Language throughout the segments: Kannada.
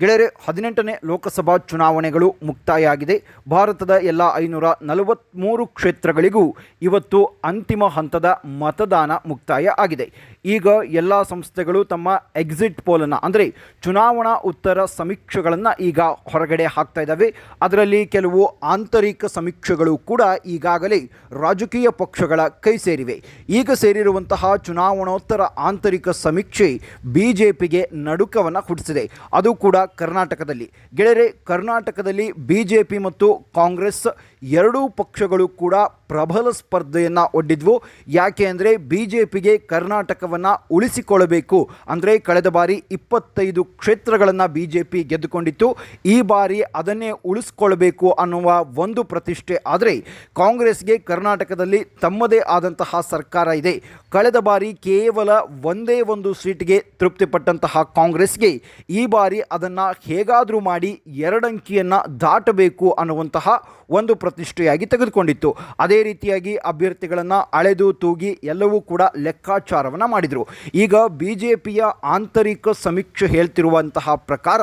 ಗೆಳೆಯರೆ, ಹದಿನೆಂಟನೇ ಲೋಕಸಭಾ ಚುನಾವಣೆಗಳು ಮುಕ್ತಾಯ ಆಗಿದೆ ಭಾರತದ ಎಲ್ಲ ಐನೂರ ನಲವತ್ತ್ಮೂರು ಕ್ಷೇತ್ರಗಳಿಗೂ ಇವತ್ತು ಅಂತಿಮ ಹಂತದ ಮತದಾನ ಮುಕ್ತಾಯ ಆಗಿದೆ ಈಗ ಎಲ್ಲ ಸಂಸ್ಥೆಗಳು ತಮ್ಮ ಎಕ್ಸಿಟ್ ಪೋಲನ್ನು ಅಂದರೆ ಚುನಾವಣಾ ಉತ್ತರ ಸಮೀಕ್ಷೆಗಳನ್ನು ಈಗ ಹೊರಗಡೆ ಹಾಕ್ತಾ ಇದ್ದಾವೆ. ಅದರಲ್ಲಿ ಕೆಲವು ಆಂತರಿಕ ಸಮೀಕ್ಷೆಗಳು ಕೂಡ ಈಗಾಗಲೇ ರಾಜಕೀಯ ಪಕ್ಷಗಳ ಕೈ ಸೇರಿವೆ. ಈಗ ಸೇರಿರುವಂತಹ ಚುನಾವಣೋತ್ತರ ಆಂತರಿಕ ಸಮೀಕ್ಷೆ ಬಿ ಜೆ ಪಿಗೆ ನಡುಕವನ್ನು ಹುಟ್ಟಿಸಿದೆ. ಅದು ಕೂಡ ಕರ್ನಾಟಕದಲ್ಲಿ. ಗೆಳೆಯರೆ ಕರ್ನಾಟಕದಲ್ಲಿ ಬಿ ಜೆ ಪಿ ಮತ್ತು ಕಾಂಗ್ರೆಸ್ ಎರಡೂ ಪಕ್ಷಗಳು ಕೂಡ ಪ್ರಬಲ ಸ್ಪರ್ಧೆಯನ್ನು ಒಡ್ಡಿದ್ವು. ಯಾಕೆ ಅಂದರೆ ಬಿ ಜೆ ಪಿಗೆ ಕರ್ನಾಟಕವನ್ನು ಉಳಿಸಿಕೊಳ್ಳಬೇಕು. ಅಂದರೆ ಕಳೆದ ಬಾರಿ ಇಪ್ಪತ್ತೈದು ಕ್ಷೇತ್ರಗಳನ್ನು ಬಿ ಜೆ ಪಿ ಗೆದ್ದುಕೊಂಡಿತ್ತು. ಈ ಬಾರಿ ಅದನ್ನೇ ಉಳಿಸ್ಕೊಳ್ಬೇಕು ಅನ್ನುವ ಒಂದು ಪ್ರತಿಷ್ಠೆ ಆದರೆ ಕಾಂಗ್ರೆಸ್ಗೆ ಕರ್ನಾಟಕದಲ್ಲಿ ತಮ್ಮದೇ ಆದಂತಹ ಸರ್ಕಾರ ಇದೆ. ಕಳೆದ ಬಾರಿ ಕೇವಲ ಒಂದೇ ಒಂದು ಸೀಟ್ಗೆ ತೃಪ್ತಿಪಟ್ಟಂತಹ ಕಾಂಗ್ರೆಸ್ಗೆ ಈ ಬಾರಿ ಅದನ್ನು ಹೇಗಾದರೂ ಮಾಡಿ ಎರಡಂಕಿಯನ್ನು ದಾಟಬೇಕು ಅನ್ನುವಂತಹ ಒಂದು ಪ್ರತಿಷ್ಠೆಯಾಗಿ ತೆಗೆದುಕೊಂಡಿತ್ತು. ಅದೇ ರೀತಿಯಾಗಿ ಅಭ್ಯರ್ಥಿಗಳನ್ನು ಅಳೆದು ತೂಗಿ ಎಲ್ಲವೂ ಕೂಡ ಲೆಕ್ಕಾಚಾರವನ್ನು ಮಾಡಿದರು. ಈಗ ಬಿ ಜೆ ಆಂತರಿಕ ಸಮೀಕ್ಷೆ ಹೇಳ್ತಿರುವಂತಹ ಪ್ರಕಾರ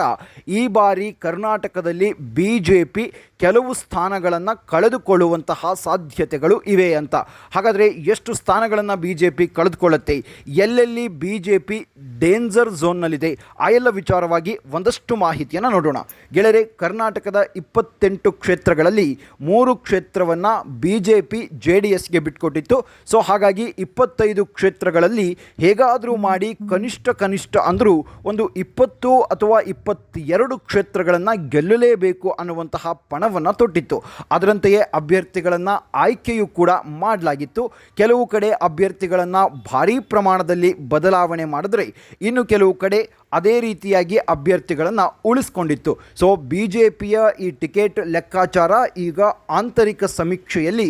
ಈ ಬಾರಿ ಕರ್ನಾಟಕದಲ್ಲಿ ಬಿ ಜೆ ಪಿ ಕೆಲವು ಸ್ಥಾನಗಳನ್ನು ಕಳೆದುಕೊಳ್ಳುವಂತಹ ಸಾಧ್ಯತೆಗಳು ಇವೆ ಅಂತ. ಹಾಗಾದರೆ ಎಷ್ಟು ಸ್ಥಾನಗಳನ್ನು ಬಿ ಜೆ ಪಿ ಕಳೆದುಕೊಳ್ಳುತ್ತೆ? ಎಲ್ಲೆಲ್ಲಿ ಬಿ ಜೆ ಪಿ ಡೇಂಜರ್ ಝೋನ್ನಲ್ಲಿದೆ ಆ ಎಲ್ಲ ವಿಚಾರವಾಗಿ ಒಂದಷ್ಟು ಮಾಹಿತಿಯನ್ನು ನೋಡೋಣ. ಗೆಳೆಯರೆ, ಕರ್ನಾಟಕದ ಇಪ್ಪತ್ತೆಂಟು ಕ್ಷೇತ್ರಗಳಲ್ಲಿ ಮೂರು ಕ್ಷೇತ್ರವನ್ನು B J P J D ಎಸ್ಗೆ ಬಿಟ್ಕೊಟ್ಟಿತ್ತು. ಸೊ ಹಾಗಾಗಿ ಇಪ್ಪತ್ತೈದು ಕ್ಷೇತ್ರಗಳಲ್ಲಿ ಹೇಗಾದರೂ ಮಾಡಿ ಕನಿಷ್ಠ ಕನಿಷ್ಠ ಅಂದರೂ ಒಂದು ಇಪ್ಪತ್ತು ಅಥವಾ ಇಪ್ಪತ್ತೆರಡು ಕ್ಷೇತ್ರಗಳನ್ನು ಗೆಲ್ಲಲೇಬೇಕು ಅನ್ನುವಂತಹ ಪಣವನ್ನು ತೊಟ್ಟಿತ್ತು. ಅದರಂತೆಯೇ ಅಭ್ಯರ್ಥಿಗಳನ್ನು ಆಯ್ಕೆಯೂ ಕೂಡ ಮಾಡಲಾಗಿತ್ತು. ಕೆಲವು ಕಡೆ ಅಭ್ಯರ್ಥಿಗಳನ್ನು ಭಾರೀ ಪ್ರಮಾಣದಲ್ಲಿ ಬದಲಾವಣೆ ಮಾಡಿದ್ರೆ ಇನ್ನು ಕೆಲವು ಕಡೆ ಅದೇ ರೀತಿಯಾಗಿ ಅಭ್ಯರ್ಥಿಗಳನ್ನು ಉಳಿಸ್ಕೊಂಡಿತ್ತು. ಸೊ ಬಿ ಜೆ ಪಿಯ ಈ ಟಿಕೆಟ್ ಲೆಕ್ಕಾಚಾರ ಈಗ ಆಂತರಿಕ ಸಮೀಕ್ಷೆಯಲ್ಲಿ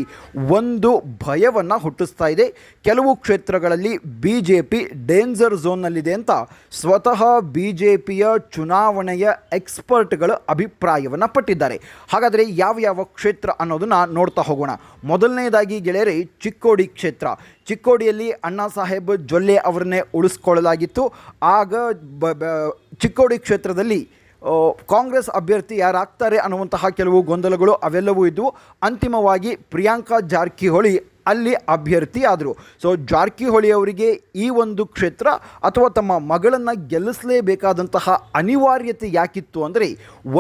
ಒಂದು ಭಯವನ್ನು ಹುಟ್ಟಿಸ್ತಾ ಇದೆ. ಕೆಲವು ಕ್ಷೇತ್ರಗಳಲ್ಲಿ ಬಿ ಜೆ ಪಿ ಡೇಂಜರ್ ಝೋನ್ನಲ್ಲಿದೆ ಅಂತ ಸ್ವತಃ ಬಿ ಜೆ ಪಿಯ ಚುನಾವಣೆಯ ಎಕ್ಸ್ಪರ್ಟ್ಗಳು ಅಭಿಪ್ರಾಯವನ್ನು ಪಟ್ಟಿದ್ದಾರೆ. ಹಾಗಾದರೆ ಯಾವ ಯಾವ ಕ್ಷೇತ್ರ ಅನ್ನೋದನ್ನು ನೋಡ್ತಾ ಹೋಗೋಣ. ಮೊದಲನೇದಾಗಿ ಗೆಳೆಯರೆ ಚಿಕ್ಕೋಡಿ ಕ್ಷೇತ್ರ. ಚಿಕ್ಕೋಡಿಯಲ್ಲಿ ಅಣ್ಣಾ ಸಾಹೇಬ್ ಜೊಲ್ಲೆ ಅವರನ್ನೇ ಉಳಿಸ್ಕೊಳ್ಳಲಾಗಿತ್ತು. ಆಗ ಚಿಕ್ಕೋಡಿ ಕ್ಷೇತ್ರದಲ್ಲಿ ಕಾಂಗ್ರೆಸ್ ಅಭ್ಯರ್ಥಿ ಯಾರಾಗ್ತಾರೆ ಅನ್ನುವಂತಹ ಕೆಲವು ಗೊಂದಲಗಳು ಅವೆಲ್ಲವೂ ಇದ್ದವು ಅಂತಿಮವಾಗಿ ಪ್ರಿಯಾಂಕಾ ಜಾರಕಿಹೊಳಿ ಅಲ್ಲಿ ಅಭ್ಯರ್ಥಿ ಆದರು ಸೊ ಜಾರಕಿಹೊಳಿ ಅವರಿಗೆ ಈ ಒಂದು ಕ್ಷೇತ್ರ ಅಥವಾ ತಮ್ಮ ಮಗಳನ್ನು ಗೆಲ್ಲಿಸಲೇಬೇಕಾದಂತಹ ಅನಿವಾರ್ಯತೆ ಯಾಕಿತ್ತು ಅಂದರೆ,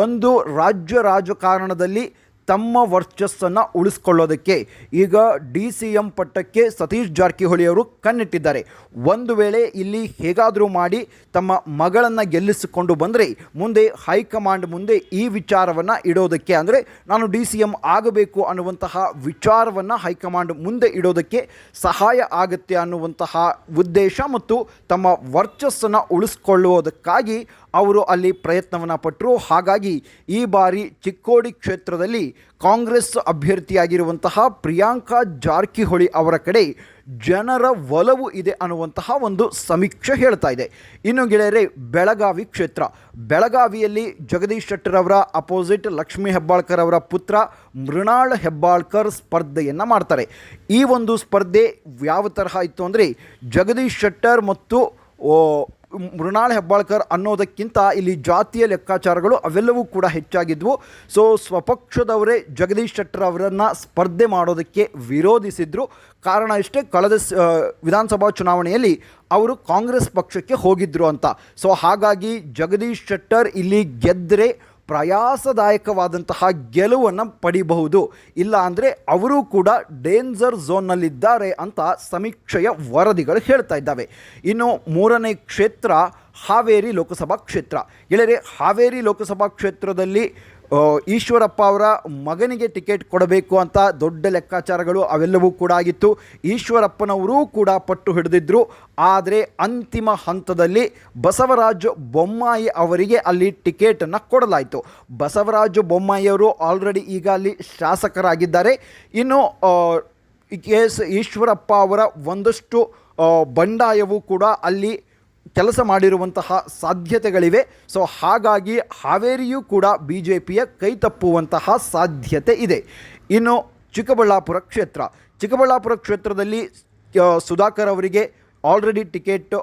ಒಂದು ರಾಜ್ಯ ರಾಜಕಾರಣದಲ್ಲಿ ತಮ್ಮ ವರ್ಚಸ್ಸನ್ನು ಉಳಿಸ್ಕೊಳ್ಳೋದಕ್ಕೆ. ಈಗ ಡಿ ಸಿ ಎಂ ಪಟ್ಟಕ್ಕೆ ಸತೀಶ್ ಜಾರಕಿಹೊಳಿ ಅವರು ಕಣ್ಣಿಟ್ಟಿದ್ದಾರೆ. ಒಂದು ವೇಳೆ ಇಲ್ಲಿ ಹೇಗಾದರೂ ಮಾಡಿ ತಮ್ಮ ಮಗಳನ್ನು ಗೆಲ್ಲಿಸಿಕೊಂಡು ಬಂದರೆ, ಮುಂದೆ ಹೈಕಮಾಂಡ್ ಮುಂದೆ ಈ ವಿಚಾರವನ್ನು ಇಡೋದಕ್ಕೆ ಅಂದರೆ, ನಾನು ಡಿ ಸಿ ಎಂ ಆಗಬೇಕು ಅನ್ನುವಂತಹ ವಿಚಾರವನ್ನು ಹೈಕಮಾಂಡ್ ಮುಂದೆ ಇಡೋದಕ್ಕೆ ಸಹಾಯ ಆಗುತ್ತೆ ಅನ್ನುವಂತಹ ಉದ್ದೇಶ ಮತ್ತು ತಮ್ಮ ವರ್ಚಸ್ಸನ್ನು ಉಳಿಸ್ಕೊಳ್ಳುವುದಕ್ಕಾಗಿ ಅವರು ಅಲ್ಲಿ ಪ್ರಯತ್ನವನ್ನು ಪಟ್ಟರು ಹಾಗಾಗಿ ಈ ಬಾರಿ ಚಿಕ್ಕೋಡಿ ಕ್ಷೇತ್ರದಲ್ಲಿ ಕಾಂಗ್ರೆಸ್ ಅಭ್ಯರ್ಥಿಯಾಗಿರುವಂತಹ ಪ್ರಿಯಾಂಕಾ ಜಾರಕಿಹೊಳಿ ಅವರ ಕಡೆ ಜನರ ಒಲವು ಇದೆ ಅನ್ನುವಂತಹ ಒಂದು ಸಮೀಕ್ಷೆ ಹೇಳ್ತಾ ಇದೆ. ಇನ್ನು ಗೆಳೆಯರೆ, ಬೆಳಗಾವಿ ಕ್ಷೇತ್ರ. ಬೆಳಗಾವಿಯಲ್ಲಿ ಜಗದೀಶ್ ಶೆಟ್ಟರ್ ಅವರ ಅಪೋಸಿಟ್ ಲಕ್ಷ್ಮೀ ಹೆಬ್ಬಾಳ್ಕರ್ ಅವರ ಪುತ್ರ ಮೃಣಾಳ್ ಹೆಬ್ಬಾಳ್ಕರ್ ಸ್ಪರ್ಧೆಯನ್ನು ಮಾಡ್ತಾರೆ. ಈ ಒಂದು ಸ್ಪರ್ಧೆ ಯಾವ ತರಹ ಇತ್ತು ಅಂದರೆ ಜಗದೀಶ್ ಶೆಟ್ಟರ್ ಮತ್ತು ಮೃಣಾಲ್ ಹೆಬ್ಬಾಳ್ಕರ್ ಅನ್ನೋದಕ್ಕಿಂತ ಇಲ್ಲಿ ಜಾತಿಯ ಲೆಕ್ಕಾಚಾರಗಳು ಅವೆಲ್ಲವೂ ಕೂಡ ಹೆಚ್ಚಾಗಿದ್ವು. ಸೊ ಸ್ವಪಕ್ಷದವರೇ ಜಗದೀಶ್ ಶೆಟ್ಟರ್ ಅವರನ್ನು ಸ್ಪರ್ಧೆ ಮಾಡೋದಕ್ಕೆ ವಿರೋಧಿಸಿದ್ರು. ಕಾರಣ ಇಷ್ಟೇ, ಕಳೆದ ವಿಧಾನಸಭಾ ಚುನಾವಣೆಯಲ್ಲಿ ಅವರು ಕಾಂಗ್ರೆಸ್ ಪಕ್ಷಕ್ಕೆ ಹೋಗಿದ್ರು ಅಂತ. ಸೊ ಹಾಗಾಗಿ ಜಗದೀಶ್ ಶೆಟ್ಟರ್ ಇಲ್ಲಿ ಗೆದ್ದರೆ ಪ್ರಯಾಸದಾಯಕವಾದಂತಹ ಗೆಲುವನ್ನು ಪಡಿಬಹುದು. ಇಲ್ಲ ಅಂದರೆ ಅವರು ಕೂಡ ಡೇಂಜರ್ ಝೋನ್ನಲ್ಲಿದ್ದಾರೆ ಅಂತ ಸಮೀಕ್ಷೆಯ ವರದಿಗಳು ಹೇಳ್ತಾ ಇದ್ದಾವೆ. ಇನ್ನು ಮೂರನೇ ಕ್ಷೇತ್ರ ಹಾವೇರಿ ಲೋಕಸಭಾ ಕ್ಷೇತ್ರ. ಗೆಳೆಯರೆ, ಹಾವೇರಿ ಲೋಕಸಭಾ ಕ್ಷೇತ್ರದಲ್ಲಿ ಈಶ್ವರಪ್ಪ ಅವರ ಮಗನಿಗೆ ಟಿಕೆಟ್ ಕೊಡಬೇಕು ಅಂತ ದೊಡ್ಡ ಲೆಕ್ಕಾಚಾರಗಳು ಅವೆಲ್ಲವೂ ಕೂಡ ಆಗಿತ್ತು. ಈಶ್ವರಪ್ಪನವರೂ ಕೂಡ ಪಟ್ಟು ಹಿಡಿದಿದ್ದರು ಆದರೆ ಅಂತಿಮ ಹಂತದಲ್ಲಿ ಬಸವರಾಜ ಬೊಮ್ಮಾಯಿ ಅವರಿಗೆ ಅಲ್ಲಿ ಟಿಕೆಟನ್ನು ಕೊಡಲಾಯಿತು. ಬಸವರಾಜ ಬೊಮ್ಮಾಯಿಯವರು ಆಲ್ರೆಡಿ ಈಗ ಅಲ್ಲಿ ಶಾಸಕರಾಗಿದ್ದಾರೆ. ಇನ್ನು ಕೆ ಎಸ್ ಈಶ್ವರಪ್ಪ ಅವರ ಒಂದಷ್ಟು ಬಂಡಾಯವೂ ಬಂಡಾಯವು ಕೂಡ ಅಲ್ಲಿ ಕೆಲಸ ಮಾಡಿರುವಂತಹ ಸಾಧ್ಯತೆಗಳಿವೆ. ಸೊ ಹಾಗಾಗಿ ಹಾವೇರಿಯೂ ಕೂಡ ಬಿ ಜೆ ಪಿಯ ಕೈ ತಪ್ಪುವಂತಹ ಸಾಧ್ಯತೆ ಇದೆ. ಇನ್ನು ಚಿಕ್ಕಬಳ್ಳಾಪುರ ಕ್ಷೇತ್ರ. ಚಿಕ್ಕಬಳ್ಳಾಪುರ ಕ್ಷೇತ್ರದಲ್ಲಿ ಸುಧಾಕರ್ ಅವರಿಗೆ ಆಲ್ರೆಡಿ ಟಿಕೆಟ್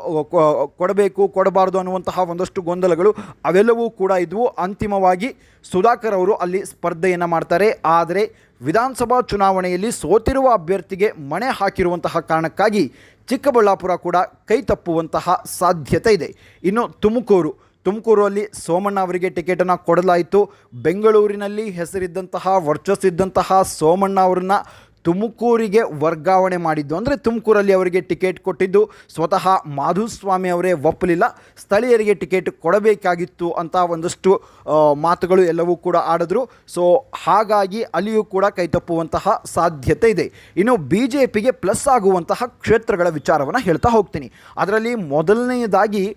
ಕೊಡಬೇಕು, ಕೊಡಬಾರ್ದು ಅನ್ನುವಂತಹ ಒಂದಷ್ಟು ಗೊಂದಲಗಳು ಅವೆಲ್ಲವೂ ಕೂಡ ಇದ್ವು. ಅಂತಿಮವಾಗಿ ಸುಧಾಕರ್ ಅವರು ಅಲ್ಲಿ ಸ್ಪರ್ಧೆಯನ್ನು ಮಾಡ್ತಾರೆ. ಆದರೆ ವಿಧಾನಸಭಾ ಚುನಾವಣೆಯಲ್ಲಿ ಸೋತಿರುವ ಅಭ್ಯರ್ಥಿಗೆ ಮಣೆ ಹಾಕಿರುವಂತಹ ಕಾರಣಕ್ಕಾಗಿ ಚಿಕ್ಕಬಳ್ಳಾಪುರ ಕೂಡ ಕೈ ತಪ್ಪುವಂತಹ ಸಾಧ್ಯತೆ ಇದೆ. ಇನ್ನು ತುಮಕೂರು, ತುಮಕೂರಲ್ಲಿ ಸೋಮಣ್ಣ ಅವರಿಗೆ ಟಿಕೆಟನ್ನು ಕೊಡಲಾಯಿತು. ಬೆಂಗಳೂರಿನಲ್ಲಿ ಹೆಸರಿದ್ದಂತಹ, ವರ್ಚಸ್ಸಿದ್ದಂತಹ ಸೋಮಣ್ಣ ಅವರನ್ನ ತುಮಕೂರಿಗೆ ವರ್ಗಾವಣೆ ಮಾಡಿದ್ದು ಅಂದರೆ ತುಮಕೂರಲ್ಲಿ ಅವರಿಗೆ ಟಿಕೆಟ್ ಕೊಟ್ಟಿದ್ದು. ಸ್ವತಃ ಮಾಧುಸ್ವಾಮಿ ಅವರೇ ಒಪ್ಪಲಿಲ್ಲ. ಸ್ಥಳೀಯರಿಗೆ ಟಿಕೆಟ್ ಕೊಡಬೇಕಾಗಿತ್ತು ಅಂತ ಒಂದಷ್ಟು ಮಾತುಗಳು ಎಲ್ಲವೂ ಕೂಡ ಆಡಿದ್ರು. ಸೊ, ಹಾಗಾಗಿ ಅಲ್ಲಿಯೂ ಕೂಡ ಕೈತಪ್ಪುವಂತಹ ಸಾಧ್ಯತೆ ಇದೆ. ಇನ್ನು ಬಿ ಜೆ ಪಿಗೆ ಪ್ಲಸ್ ಆಗುವಂತಹ ಕ್ಷೇತ್ರಗಳ ವಿಚಾರವನ್ನು ಹೇಳ್ತಾ ಹೋಗ್ತೀನಿ. ಅದರಲ್ಲಿ ಮೊದಲನೆಯದಾಗಿ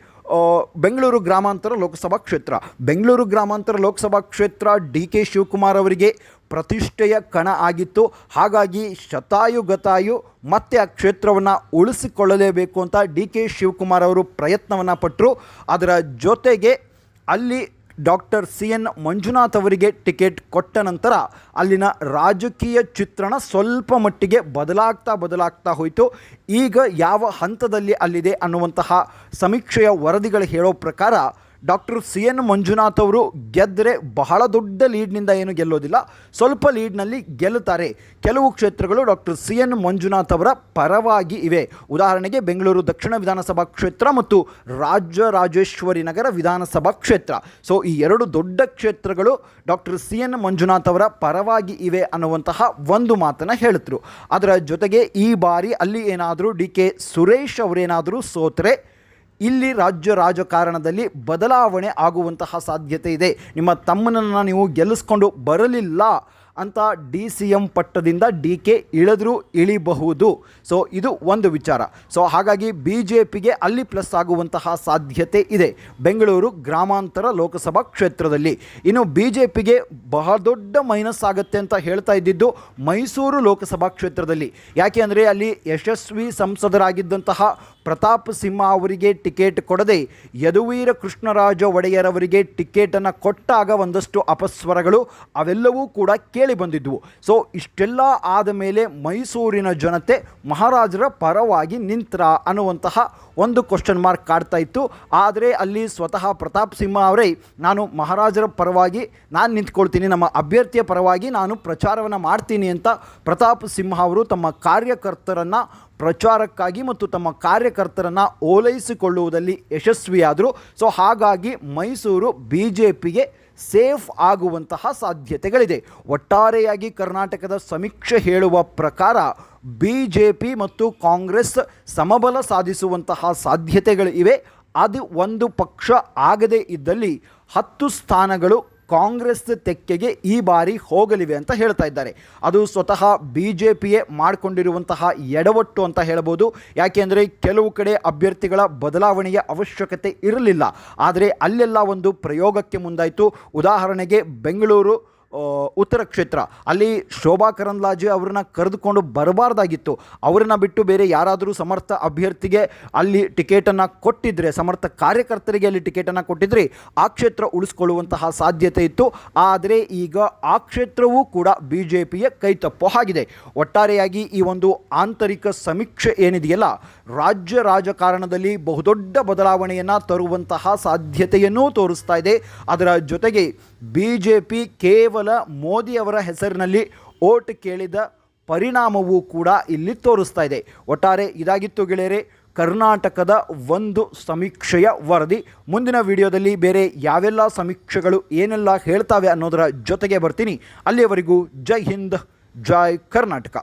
ಬೆಂಗಳೂರು ಗ್ರಾಮಾಂತರ ಲೋಕಸಭಾ ಕ್ಷೇತ್ರ. ಬೆಂಗಳೂರು ಗ್ರಾಮಾಂತರ ಲೋಕಸಭಾ ಕ್ಷೇತ್ರ ಡಿ ಕೆ ಶಿವಕುಮಾರ್ ಅವರಿಗೆ ಪ್ರತಿಷ್ಠೆಯ ಕಣ ಆಗಿತ್ತು. ಹಾಗಾಗಿ ಶತಾಯುಗತಾಯು ಮತ್ತೆ ಆ ಕ್ಷೇತ್ರವನ್ನು ಉಳಿಸಿಕೊಳ್ಳಲೇಬೇಕು ಅಂತ ಡಿ ಕೆ ಶಿವಕುಮಾರ್ ಅವರು ಪ್ರಯತ್ನವನ್ನು ಪಟ್ಟರು ಅದರ ಜೊತೆಗೆ ಅಲ್ಲಿ ಡಾಕ್ಟರ್ ಸಿ ಎನ್ ಮಂಜುನಾಥ್ ಅವರಿಗೆ ಟಿಕೆಟ್ ಕೊಟ್ಟ ನಂತರ ಅಲ್ಲಿನ ರಾಜಕೀಯ ಚಿತ್ರಣ ಸ್ವಲ್ಪ ಮಟ್ಟಿಗೆ ಬದಲಾಗ್ತಾ ಬದಲಾಗ್ತಾ ಹೋಯಿತು. ಈಗ ಯಾವ ಹಂತದಲ್ಲಿ ಅಲ್ಲಿದೆ ಅನ್ನುವಂತಹ ಸಮೀಕ್ಷೆಯ ವರದಿಗಳು ಹೇಳೋ ಪ್ರಕಾರ ಡಾಕ್ಟರ್ ಸಿ ಎನ್ ಮಂಜುನಾಥ್ ಅವರು ಗೆದ್ದರೆ ಬಹಳ ದೊಡ್ಡ ಲೀಡ್ನಿಂದ ಏನು ಗೆಲ್ಲೋದಿಲ್ಲ, ಸ್ವಲ್ಪ ಲೀಡ್ನಲ್ಲಿ ಗೆಲ್ಲುತ್ತಾರೆ. ಕೆಲವು ಕ್ಷೇತ್ರಗಳು ಡಾಕ್ಟರ್ ಸಿ ಎನ್ ಮಂಜುನಾಥ್ ಅವರ ಪರವಾಗಿ ಇವೆ. ಉದಾಹರಣೆಗೆ ಬೆಂಗಳೂರು ದಕ್ಷಿಣ ವಿಧಾನಸಭಾ ಕ್ಷೇತ್ರ ಮತ್ತು ರಾಜರಾಜೇಶ್ವರಿ ನಗರ ವಿಧಾನಸಭಾ ಕ್ಷೇತ್ರ. ಸೊ, ಈ ಎರಡು ದೊಡ್ಡ ಕ್ಷೇತ್ರಗಳು ಡಾಕ್ಟರ್ ಸಿ ಎನ್ ಮಂಜುನಾಥ್ ಅವರ ಪರವಾಗಿ ಇವೆ ಅನ್ನುವಂತಹ ಒಂದು ಮಾತನ್ನು ಹೇಳಿದ್ರು ಅದರ ಜೊತೆಗೆ ಈ ಬಾರಿ ಅಲ್ಲಿ ಏನಾದರೂ ಡಿ ಕೆ ಸುರೇಶ್ ಅವರೇನಾದರೂ ಸೋತ್ರೆ ಇಲ್ಲಿ ರಾಜ್ಯ ರಾಜಕಾರಣದಲ್ಲಿ ಬದಲಾವಣೆ ಆಗುವಂತಹ ಸಾಧ್ಯತೆ ಇದೆ. ನಿಮ್ಮ ತಮ್ಮನನ್ನು ನೀವು ಗೆಲ್ಲಿಸ್ಕೊಂಡು ಬರಲಿಲ್ಲ ಅಂತ ಡಿ ಸಿ ಎಂ ಪಟ್ಟದಿಂದ ಡಿ ಕೆ ಇಳಿದ್ರೂ ಇಳಿಬಹುದು. ಸೊ ಇದು ಒಂದು ವಿಚಾರ. ಸೊ ಹಾಗಾಗಿ ಬಿ ಜೆ ಪಿಗೆ ಅಲ್ಲಿ ಪ್ಲಸ್ ಆಗುವಂತಹ ಸಾಧ್ಯತೆ ಇದೆ. ಬೆಂಗಳೂರು ಗ್ರಾಮಾಂತರ ಲೋಕಸಭಾ ಕ್ಷೇತ್ರದಲ್ಲಿ. ಇನ್ನು ಬಿ ಜೆ ಪಿಗೆ ಬಹಳ ದೊಡ್ಡ ಮೈನಸ್ ಆಗುತ್ತೆ ಅಂತ ಹೇಳ್ತಾ ಇದ್ದಿದ್ದು ಮೈಸೂರು ಲೋಕಸಭಾ ಕ್ಷೇತ್ರದಲ್ಲಿ. ಯಾಕೆ ಅಂದರೆ ಅಲ್ಲಿ ಯಶಸ್ವಿ ಸಂಸದರಾಗಿದ್ದಂತಹ ಪ್ರತಾಪ್ ಸಿಂಹ ಅವರಿಗೆ ಟಿಕೆಟ್ ಕೊಡದೆ ಯದುವೀರ ಕೃಷ್ಣರಾಜ ಒಡೆಯರವರಿಗೆ ಟಿಕೆಟನ್ನು ಕೊಟ್ಟಾಗ ಒಂದಷ್ಟು ಅಪಸ್ವರಗಳು ಅವೆಲ್ಲವೂ ಕೂಡ ಕೇಳಿ ಬಂದಿದ್ವು. ಸೊ ಇಷ್ಟೆಲ್ಲ ಆದ ಮೇಲೆ ಮೈಸೂರಿನ ಜನತೆ ಮಹಾರಾಜರ ಪರವಾಗಿ ನಿಂತ್ರ ಅನ್ನುವಂತಹ ಒಂದು ಕ್ವಶನ್ ಮಾರ್ಕ್ ಕಾಡ್ತಾ ಇತ್ತು. ಆದರೆ ಅಲ್ಲಿ ಸ್ವತಃ ಪ್ರತಾಪ್ ಸಿಂಹ ಅವರೇ, ನಾನು ಮಹಾರಾಜರ ಪರವಾಗಿ ನಾನು ನಿಂತ್ಕೊಳ್ತೀನಿ, ನಮ್ಮ ಅಭ್ಯರ್ಥಿಯ ಪರವಾಗಿ ನಾನು ಪ್ರಚಾರವನ್ನು ಮಾಡ್ತೀನಿ ಅಂತ ಪ್ರತಾಪ್ ಸಿಂಹ ಅವರು ತಮ್ಮ ಕಾರ್ಯಕರ್ತರನ್ನು ಪ್ರಚಾರಕ್ಕಾಗಿ ಮತ್ತು ತಮ್ಮ ಕಾರ್ಯಕರ್ತರನ್ನು ಓಲೈಸಿಕೊಳ್ಳುವುದಲ್ಲಿ ಯಶಸ್ವಿಯಾದರು. ಸೊ ಹಾಗಾಗಿ ಮೈಸೂರು ಬಿ ಜೆ ಪಿಗೆ ಸೇಫ್ ಆಗುವಂತಹ ಸಾಧ್ಯತೆಗಳಿದೆ. ಒಟ್ಟಾರೆಯಾಗಿ ಕರ್ನಾಟಕದ ಸಮೀಕ್ಷೆ ಹೇಳುವ ಪ್ರಕಾರ ಬಿ ಜೆ ಪಿ ಮತ್ತು ಕಾಂಗ್ರೆಸ್ ಸಮಬಲ ಸಾಧಿಸುವಂತಹ ಸಾಧ್ಯತೆಗಳು ಇವೆ. ಅದು ಒಂದು ಪಕ್ಷ ಆಗದೇ ಇದ್ದಲ್ಲಿ ಹತ್ತು ಸ್ಥಾನಗಳು ಕಾಂಗ್ರೆಸ್ ತೆಕ್ಕೆಗೆ ಈ ಬಾರಿ ಹೋಗಲಿವೆ ಅಂತ ಹೇಳ್ತಾ ಇದ್ದಾರೆ. ಅದು ಸ್ವತಃ ಬಿ ಜೆ ಪಿಯೇ ಮಾಡಿಕೊಂಡಿರುವಂತಹ ಎಡವಟ್ಟು ಅಂತ ಹೇಳ್ಬೋದು. ಯಾಕೆಂದರೆ ಕೆಲವು ಕಡೆ ಅಭ್ಯರ್ಥಿಗಳ ಬದಲಾವಣೆಯ ಅವಶ್ಯಕತೆ ಇರಲಿಲ್ಲ. ಆದರೆ ಅಲ್ಲೆಲ್ಲ ಒಂದು ಪ್ರಯೋಗಕ್ಕೆ ಮುಂದಾಯಿತು. ಉದಾಹರಣೆಗೆ ಬೆಂಗಳೂರು ಉತ್ತರ ಕ್ಷೇತ್ರ. ಅಲ್ಲಿ ಶೋಭಾ ಕರಂದ್ಲಾಜೆ ಅವ್ರನ್ನ ಕರೆದುಕೊಂಡು ಬರಬಾರ್ದಾಗಿತ್ತು. ಅವರನ್ನ ಬಿಟ್ಟು ಬೇರೆ ಯಾರಾದರೂ ಸಮರ್ಥ ಅಭ್ಯರ್ಥಿಗೆ ಅಲ್ಲಿ ಟಿಕೆಟನ್ನು ಕೊಟ್ಟಿದ್ರೆ, ಸಮರ್ಥ ಕಾರ್ಯಕರ್ತರಿಗೆ ಅಲ್ಲಿ ಟಿಕೆಟನ್ನು ಕೊಟ್ಟಿದ್ರೆ ಆ ಕ್ಷೇತ್ರ ಉಳಿಸ್ಕೊಳ್ಳುವಂತಹ ಸಾಧ್ಯತೆ ಇತ್ತು. ಆದರೆ ಈಗ ಆ ಕ್ಷೇತ್ರವೂ ಕೂಡ ಬಿ ಜೆ ಪಿಯ ಕೈ ತಪ್ಪೋ ಹಾಗಿದೆ ಒಟ್ಟಾರೆಯಾಗಿ ಈ ಒಂದು ಆಂತರಿಕ ಸಮೀಕ್ಷೆ ಏನಿದೆಯಲ್ಲ, ರಾಜ್ಯ ರಾಜಕಾರಣದಲ್ಲಿ ಬಹುದೊಡ್ಡ ಬದಲಾವಣೆಯನ್ನು ತರುವಂತಹ ಸಾಧ್ಯತೆಯನ್ನೂ ತೋರಿಸ್ತಾ ಇದೆ. ಅದರ ಜೊತೆಗೆ ಬಿ ಜೆ ಪಿ ಕೇವಲ ಮೋದಿಯವರ ಹೆಸರಿನಲ್ಲಿ ಓಟ್ ಕೇಳಿದ ಪರಿಣಾಮವೂ ಕೂಡ ಇಲ್ಲಿ ತೋರಿಸ್ತಾ ಇದೆ. ಒಟ್ಟಾರೆ ಇದಾಗಿತ್ತು ಗೆಳೆಯರೆ, ಕರ್ನಾಟಕದ ಒಂದು ಸಮೀಕ್ಷೆಯ ವರದಿ. ಮುಂದಿನ ವಿಡಿಯೋದಲ್ಲಿ ಬೇರೆ ಯಾವೆಲ್ಲ ಸಮೀಕ್ಷೆಗಳು ಏನೆಲ್ಲ ಹೇಳ್ತಾವೆ ಅನ್ನೋದರ ಜೊತೆಗೆ ಬರ್ತೀನಿ. ಅಲ್ಲಿಯವರೆಗೂ ಜೈ ಹಿಂದ್, ಜೈ ಕರ್ನಾಟಕ.